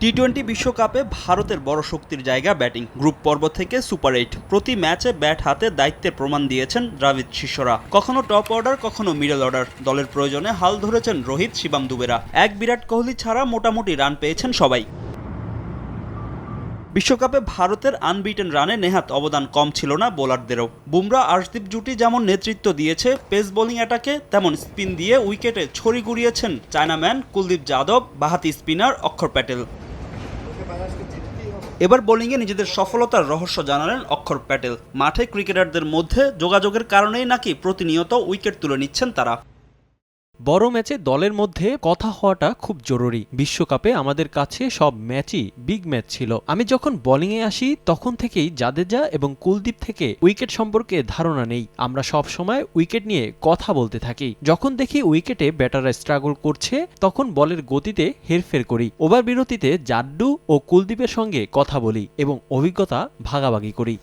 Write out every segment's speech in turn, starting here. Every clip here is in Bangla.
টি টোয়েন্টি বিশ্বকাপে ভারতের বড় শক্তির জায়গা ব্যাটিং। গ্রুপ পর্ব থেকে সুপার এইট। প্রতি ম্যাচে ব্যাট হাতে দায়িত্বের প্রমাণ দিয়েছেন দ্রাবিদ শিষ্যরা। কখনো টপ অর্ডার, কখনো মিডল অর্ডার। দলের প্রয়োজনে হাল ধরেছেন রোহিত, শিবাম দুবেরা। এক বিরাট কোহলি ছাড়া মোটামুটি রান পেয়েছেন সবাই। বিশ্বকাপে ভারতের আনবিটেন রানে নেহাত অবদান কম ছিল না বোলারদেরও। বুমরা আর্শদীপ জুটি যেমন নেতৃত্ব দিয়েছে, পেস বোলিং অ্যাটাকে তেমন স্পিন দিয়ে উইকেটে ছড়ি গুড়িয়েছেন চায়নাম্যান কুলদীপ যাদব, বাহাতি স্পিনার অক্ষর প্যাটেল। এবার বোলিংয়ে নিজেদের সফলতার রহস্য জানালেন অক্ষর প্যাটেল। মাঠে ক্রিকেটারদের মধ্যে যোগাযোগের কারণেই নাকি প্রতিনিয়ত উইকেট তুলে নিচ্ছেন তারা। বড় ম্যাচে দলের মধ্যে কথা হওয়াটা খুব জরুরি। বিশ্বকাপে আমাদের কাছে সব ম্যাচই বিগ ম্যাচ ছিল। আমি যখন বোলিংয়ে আসি, তখন থেকেই জাদেজা এবং কুলদীপ থেকে উইকেট সম্পর্কে ধারণা নেই। আমরা সব সময় উইকেট নিয়ে কথা বলতে থাকি। যখন দেখি উইকেটে ব্যাটাররা স্ট্রাগল করছে, তখন বলের গতিতে হেরফের করি। ওভার বিরতিতে জাড্ডু ও কুলদীপের সঙ্গে কথা বলি এবং অভিজ্ঞতা ভাগাভাগি করি।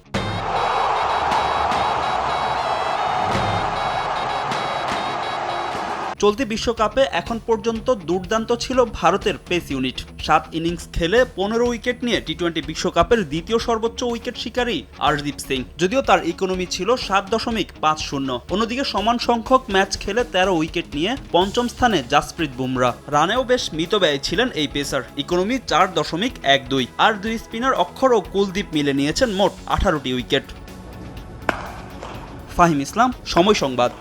চলতি বিশ্বকাপে এখন পর্যন্ত দুর্দান্ত ছিল ভারতের পেস ইউনিট। সাত ইনিংস খেলে পনেরো উইকেট নিয়ে টি টোয়েন্টি বিশ্বকাপের দ্বিতীয় সর্বোচ্চ উইকেট শিকারী আরদীপ সিং। যদিও তার ইকোনমি ছিল সাত দশমিক পাঁচ শূন্য। অন্যদিকে সমান সংখ্যক ম্যাচ খেলে তেরো উইকেট নিয়ে পঞ্চম স্থানে জাসপ্রীত বুমরা। রানেও বেশ মৃত মিতব্যয়ী ছিলেন এই পেসার। ইকোনমি চার দশমিক এক দুই। আর দুই স্পিনার অক্ষর ও কুলদীপ মিলে নিয়েছেন মোট আঠারোটি উইকেট। ফাহিম ইসলাম, সময় সংবাদ।